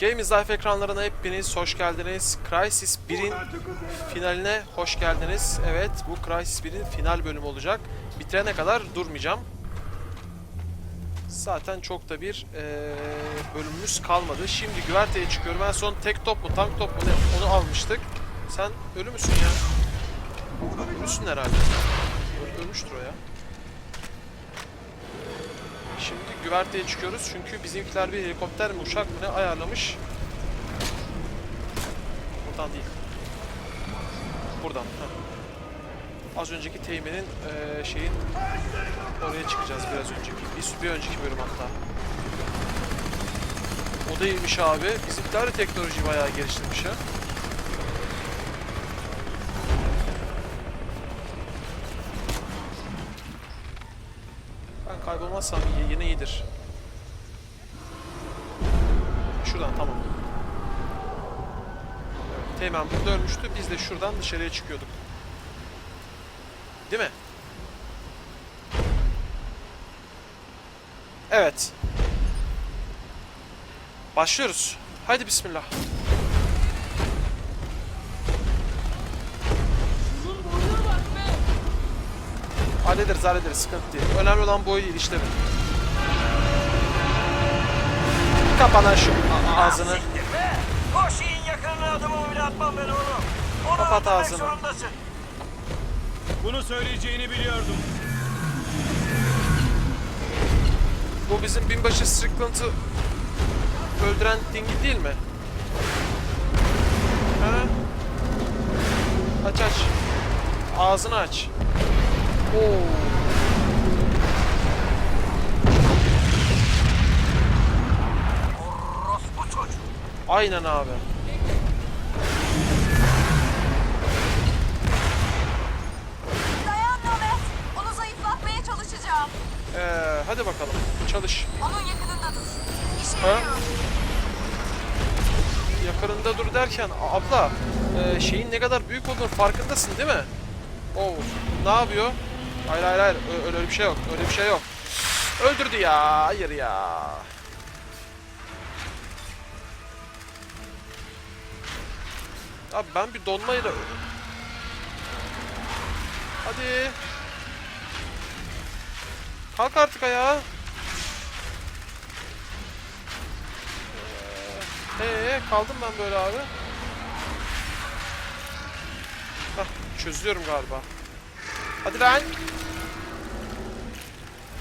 Games Life ekranlarına hepiniz hoş geldiniz. Crysis 1'in finaline hoş geldiniz. Evet bu Crysis 1'in final bölümü olacak. Bitirene kadar durmayacağım. Zaten çok da bir eee, bölümümüz kalmadı. Şimdi güverteye çıkıyorum. En son tek top mu tank top mu ne onu almıştık. Sen ölü müsün ya? Ölüsün herhalde. Öl- ölmüştür o ya. Şimdi güverteye çıkıyoruz çünkü bizimkiler bir helikopter mi uçak mı ne ayarlamış. Buradan değil. Buradan. heh. Az önceki teğmenin eee, şeyin oraya çıkacağız biraz önceki. Bir, bir önceki bölüm hatta. O değilmiş abi. Bizimkiler de teknolojiyi bayağı geliştirmiş ha. Kaybolmazsam yine iyidir. Şuradan tamam. Evet, Teğmen burada ölmüştü. Biz de şuradan dışarıya çıkıyorduk. Değil mi? Evet. Başlıyoruz. Haydi bismillah. Hallederiz hallederiz sıkıntı değil. Önemli olan boyu değil işlevi. Kapa lan şu ağzını. Koş yiyin yakınına adımı bile atmam ben onu. Onu Kapat ağzını. zorundasın. Bunu söyleyeceğini biliyordum. Bu bizim binbaşı Strickland'ı öldüren dingi değil mi? Ha? Aç aç. Ağzını aç. Oo. Aynen abi. Dayan Nomet. Onu zayıflatmaya çalışacağım. Ee, hadi bakalım. Çalış. Onun yakınında dur. İşe Ha? yarıyor. Yakınında dur derken a- abla e, şeyin ne kadar büyük olduğunu farkındasın değil mi? Oo. Ne yapıyor? Hayır hayır hayır. Ö- öyle bir şey yok. Öyle bir şey yok. Öldürdü ya. Hayır ya. Abi ben bir donmayla... Hadi. Kalk artık ayağa. Ee, kaldım ben böyle abi. Hah, çözüyorum galiba. Hadi lan.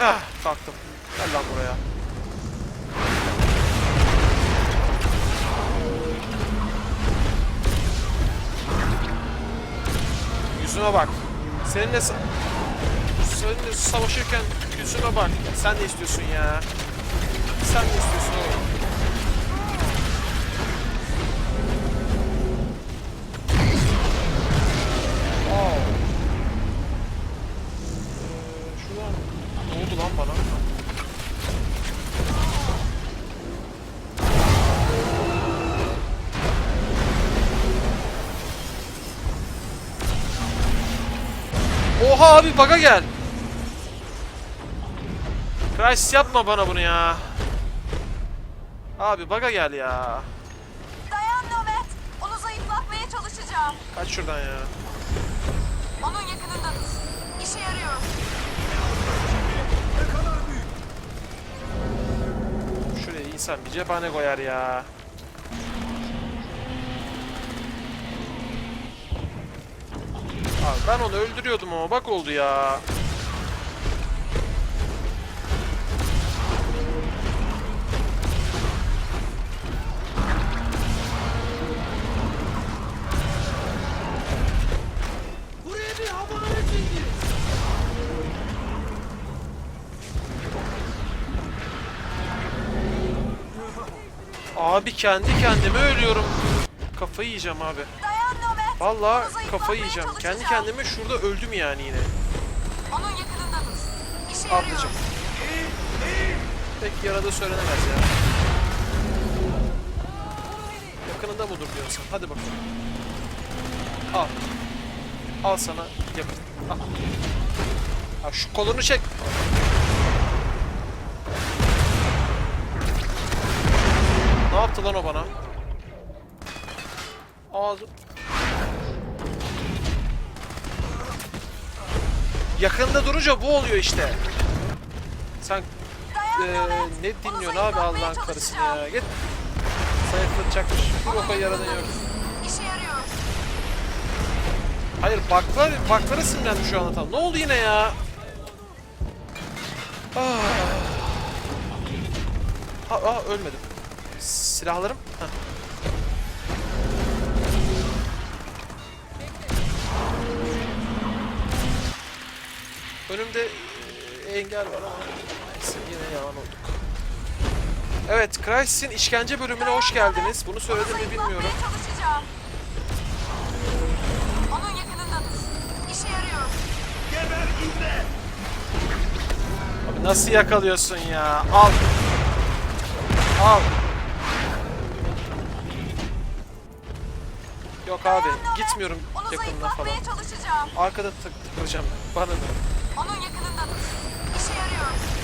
Ah, kalktım. Gel lan buraya. Yüzüme bak. Seninle sa- seninle savaşırken yüzüme bak. Sen ne istiyorsun ya? Sen ne istiyorsun oğlum? Oha abi baga gel. Crysis yapma bana bunu ya. Abi baga gel ya. Dayan Nomet. Onu zayıflatmaya çalışacağım. Kaç şuradan ya. Onun yakınında dur. İşe yarıyor. Şuraya insan bir cephane koyar ya. Ben onu öldürüyordum ama bak oldu ya. Abi kendi kendime ölüyorum. Kafayı yiyeceğim abi. Zayıflatmaya kafayı yiyeceğim. Kendi kendime şurada öldüm yani yine. Onun yakınında dur. İşe. Ablacım. Pek yarada söylenemez ya. Yakınında mıdır diyorsun? Hadi bakalım. Al. Al sana yakın. Al. Ha, şu kolunu çek. Ne yap? yaptı lan o bana? Ağzı... Yakında durunca bu oluyor işte. Sen Nöbet. ne dinliyorsun abi Allah'ın karısını ya. Git. Bir boka yaradın yok. yakınındasın. İşe yarıyor. Hayır baklar, baklara sinirlendim şu anda tam. Ne oldu yine ya? Ah. Aa, aa, ölmedim. Silahlarım. Heh. Engel var ama neyse yine yalan olduk. Evet, Crysis'in işkence bölümüne hoş geldiniz. Bunu söyledim mi bilmiyorum. Çalışacağım. Onun yakınında dur. İşe yarıyor. Geber ibne! Abi nasıl yakalıyorsun ya? Al. Al. Yok abi gitmiyorum Onu yakınına falan. zayıflatmaya çalışacağım. Arkada tık tıklayacağım. Bana da. Onun yakınında dur.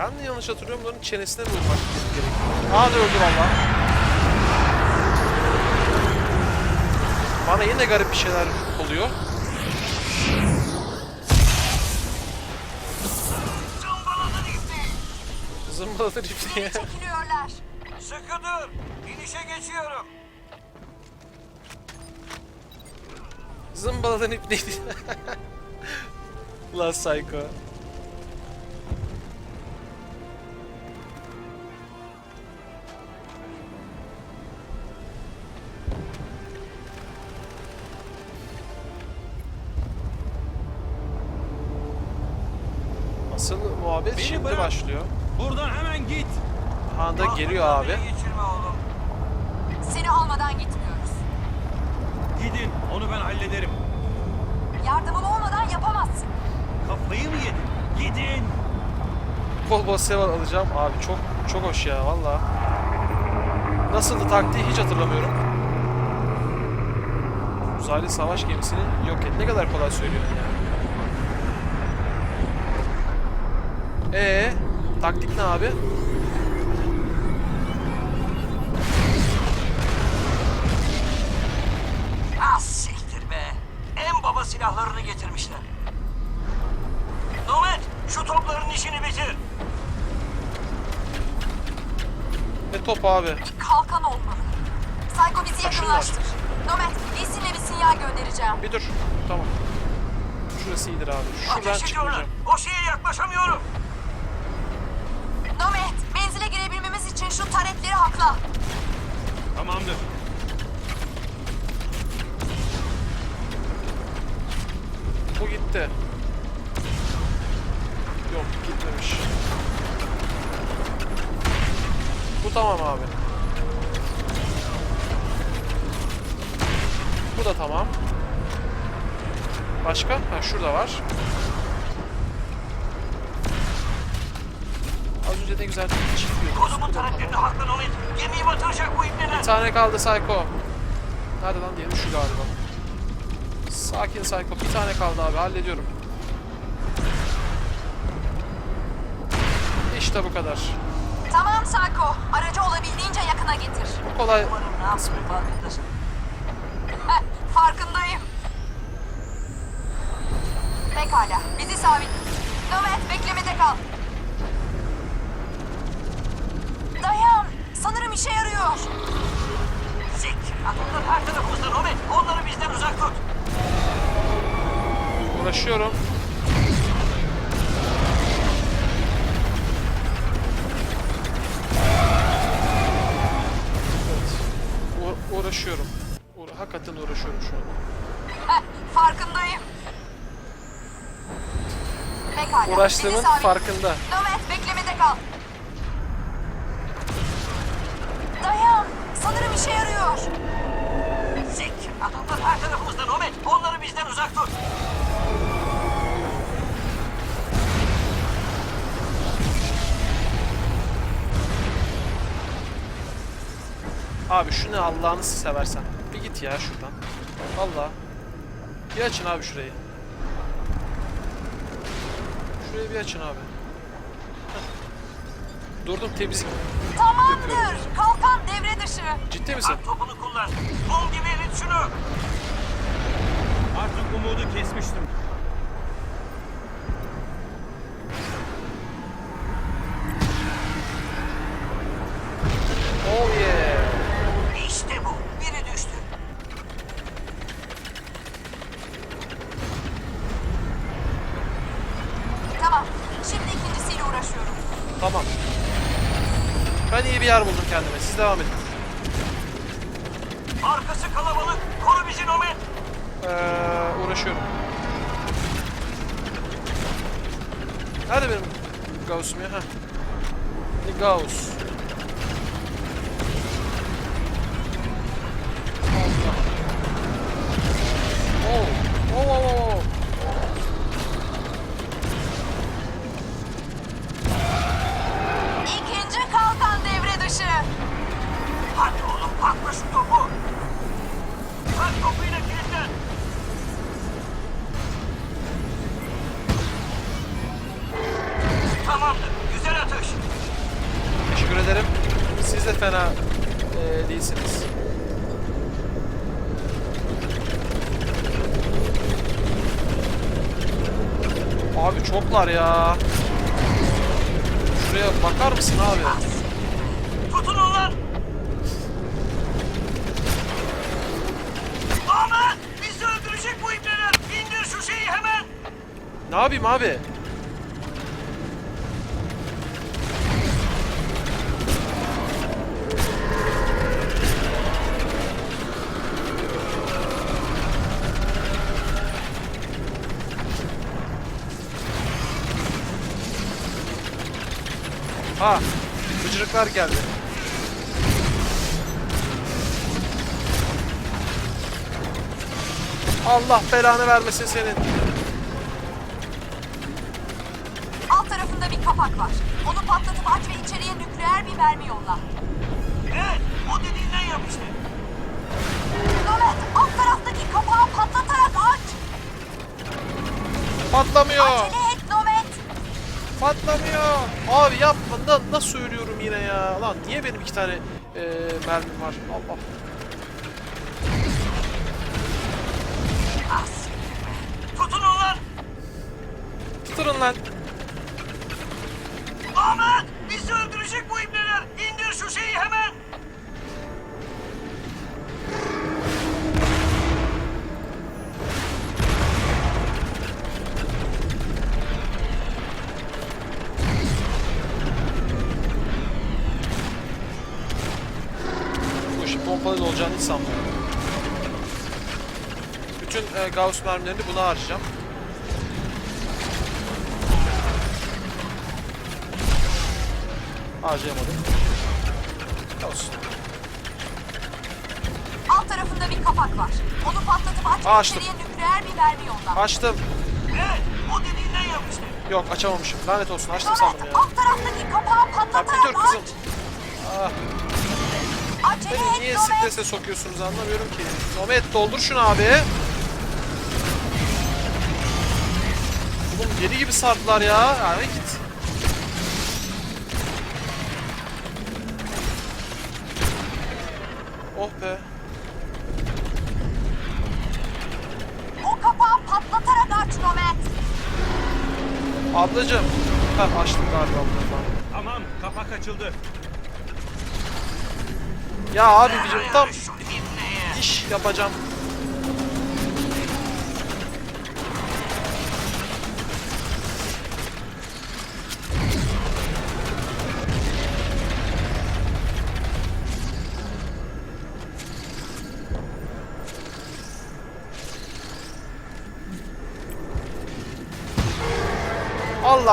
Yani yanlış hatırlıyorum bunun çenesine mi vurmak gerekiyor? Aa da öldü valla. Bana yine garip bir şeyler oluyor. Zımbaladır ipliğe. Çekiliyorlar. Sıkı dur. İnişe geçiyorum. Zımbaladan ipliği. Ulan psycho. Asıl muhabbet Beni şimdi bırak. başlıyor. Buradan hemen git! Anda geliyor abi. geçirme oğlum. Seni almadan gitmiyoruz. Gidin, onu ben hallederim. Yardımım olmadan yapamazsın. Kafayı mı yedin? Gidin! Bol seval alacağım. Abi çok çok hoş ya valla. Nasıldı taktiği hiç hatırlamıyorum. Uzaylı savaş gemisini yok et. Ne kadar kolay söylüyorsun ya. Ee, taktik ne abi? Az siktir be. En baba silahlarını getirmişler. Nomet şu topların işini bitir. Ne top abi? Kalkan olmalı. Psycho bizi Ha, şunlar. yakınlaştır. Nomet, Lee'sinle bir sinyal göndereceğim. Bir dur. Tamam. Şurası iyidir abi. Şuradan Ateş ediyorlar. çıkmayacağım. O şeye yaklaşamıyorum. Hakla. Tamamdır. Bu gitti. Yok gitmemiş. Bu tamam abi. Bu da tamam. Başka? Ha şurada var. Önce güzel çiftliyordu. Kodumun taretlerini haklı Nomet. Gemiyi batıracak bu ibneler. Bir tane kaldı Psycho. Nerede lan diyelim şu galiba. Sakin Psycho. Bir tane kaldı abi. Hallediyorum. İşte bu kadar. Tamam Psycho, aracı olabildiğince yakına getir. kolay Umarım yaptığının farkındasın. Uğraşıyorum. Evet. U- uğraşıyorum. Uğra- hakikaten uğraşıyorum şu an. Farkındayım. Pekala, Uğraştığımın farkında. Nomad, beklemede kal. Dayan, sanırım işe yarıyor. Siktir. Adamlar her tarafımızda Nomet. Onları bizden uzak tut. Abi şu ne Allah'ını seversen. Bir git ya şuradan. Valla. Bir açın abi şurayı. Şurayı bir açın abi. Heh. Durdum temizlik. Tamamdır, kalkan devre dışı. Ciddi misin? Bak topunu kullan. Bul gibi erit şunu. Artık umudu kesmiştim. Siz devam edin. Çoklar ya. Şuraya bakar mısın abi? Tutunun lan. Ahmet! Bizi öldürecek bu ibneler. İndir şu şeyi hemen. Ne yapayım abi? Ha, bıcırıklar geldi. Allah belanı vermesin senin. Alt tarafında bir kapak var. Onu patlatıp aç ve içeriye nükleer bir mermi yolla. Evet, o dediğinden yap işte. Alt taraftaki kapağı patlatarak aç. Patlamıyor. Acele. Patlamıyor. Abi yapma. Na- nasıl ölüyorum yine ya? Lan niye benim iki tane e, mermim var? Allah. Ah, Tutunun lan. Tutturun lan. Olacağını hiç sanmıyorum. Bütün e, Gauss mermilerini buna harcayacağım. Harcayamadım. Olsun. Alt tarafında bir kapak var. Onu patlatıp aç Açtım. içeriye nükleer bir mermi yolla. Açtım. Evet, o dediğinden yap işte. Yok açamamışım. Lanet olsun açtım sandım ya. alt taraftaki kapağı Ya bir patlatarak dur kızım. Ah, beni niye strese sokuyorsunuz anlamıyorum ki. Nomet doldur şunu abi. Oğlum deli gibi sardılar ya. Yani git. Oh be. O kapağı patlatarak aç Nomad. Ablacım. Ha açtım galiba bunu. Tamam kapak açıldı. Ya abi bizim tam iş yapacağım. Al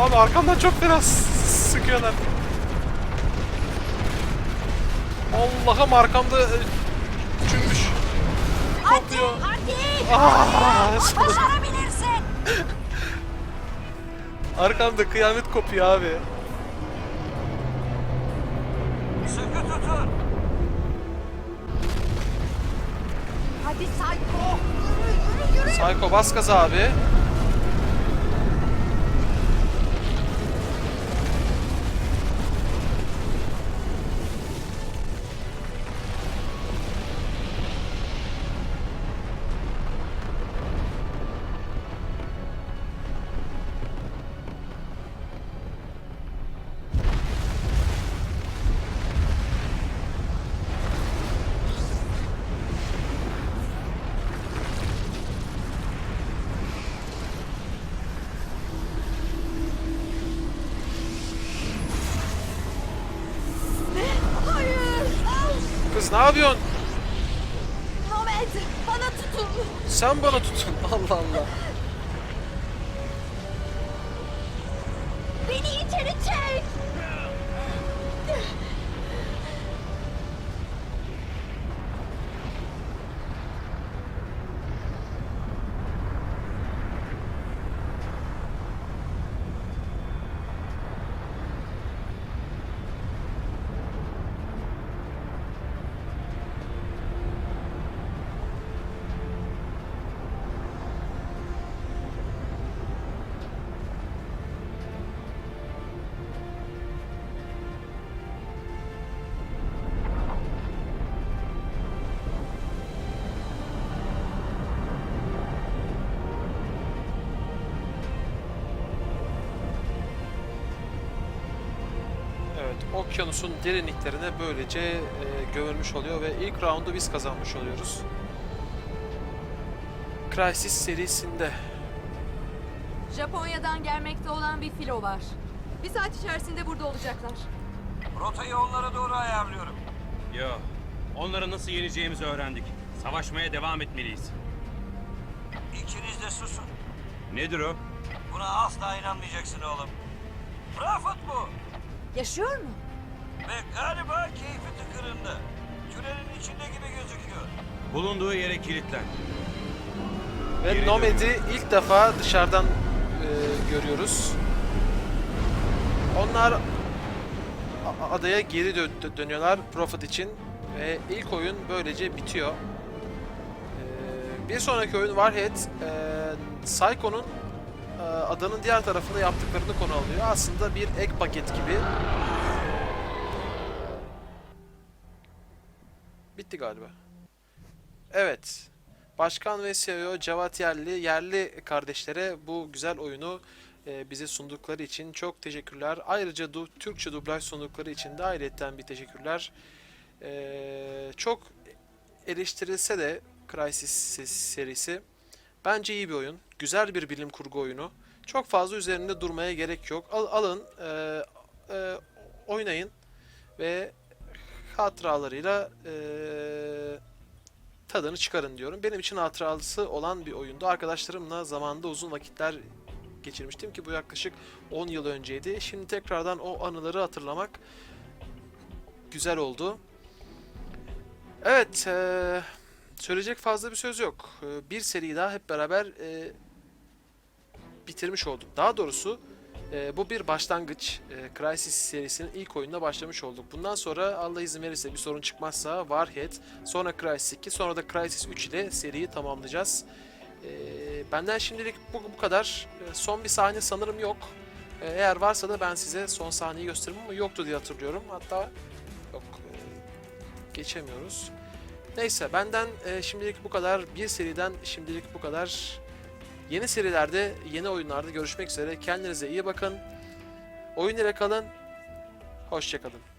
Abi arkamdan çok fena sıkıyorlar. Allah'ım arkamda e. Hadi, Kopuyor. hadi. Aa, Başarabilirsin. Arkamda kıyamet kopuyor abi. Sıkı tutun. Hadi Psycho. Yürü, yürü, yürü. Psycho bas gaza abi. Ne yapıyorsun? Nomad, bana tutun. Sen bana tutun. Allah Allah. Okyanusun derinliklerine böylece e, gömülmüş oluyor ve ilk roundu biz kazanmış oluyoruz. Crysis serisinde. Japonya'dan gelmekte olan bir filo var. Bir saat içerisinde burada olacaklar. Rotayı onlara doğru ayarlıyorum. Yo. Onları nasıl yeneceğimizi öğrendik. Savaşmaya devam etmeliyiz. İkiniz de susun. Nedir o? Buna asla inanmayacaksın oğlum. Rafet bu. Yaşıyor mu? Ve galiba keyfi tıkırında. Tünelin içinde gibi gözüküyor. Bulunduğu yere kilitlen. Ve Geri Nomad'i ilk defa dışarıdan e, görüyoruz. Onlar a- adaya geri dö- dö- dönüyorlar Profit için ve ilk oyun böylece bitiyor. E, bir sonraki oyun Warhead, e, Psycho'nun adanın diğer tarafında yaptıklarını konu alıyor. Aslında bir ek paket gibi. Bitti galiba. Evet. Başkan ve CEO Cevat Yerli, yerli kardeşlere bu güzel oyunu e, bize sundukları için çok teşekkürler. Ayrıca du- Türkçe dublaj sundukları için de ayrıyetten bir teşekkürler. E, çok eleştirilse de Crysis se- serisi bence iyi bir oyun. Güzel bir bilim kurgu oyunu. Çok fazla üzerinde durmaya gerek yok. Al, alın, e, e, oynayın ve hatıralarıyla e, tadını çıkarın diyorum. Benim için hatıralısı olan bir oyundu. Arkadaşlarımla zamanında uzun vakitler geçirmiştim ki bu yaklaşık 10 yıl önceydi. Şimdi tekrardan o anıları hatırlamak güzel oldu. Evet, eee, söyleyecek fazla bir söz yok. Eee, bir seri daha hep beraber eee, bitirmiş olduk. Daha doğrusu e, bu bir başlangıç. E, Crysis serisinin ilk oyununa başlamış olduk. Bundan sonra Allah izin verirse bir sorun çıkmazsa Warhead, sonra Crysis 2, sonra da Crysis 3 ile seriyi tamamlayacağız. E, benden şimdilik bu, bu kadar. E, son bir sahne sanırım yok. E, eğer varsa da ben size son sahneyi gösteririm ama yoktu diye hatırlıyorum. Hatta yok. e, geçemiyoruz. Neyse benden e, şimdilik bu kadar. Bir seriden şimdilik bu kadar. Yeni serilerde, yeni oyunlarda görüşmek üzere. Kendinize iyi bakın. Oyun ile kalın. Hoşçakalın.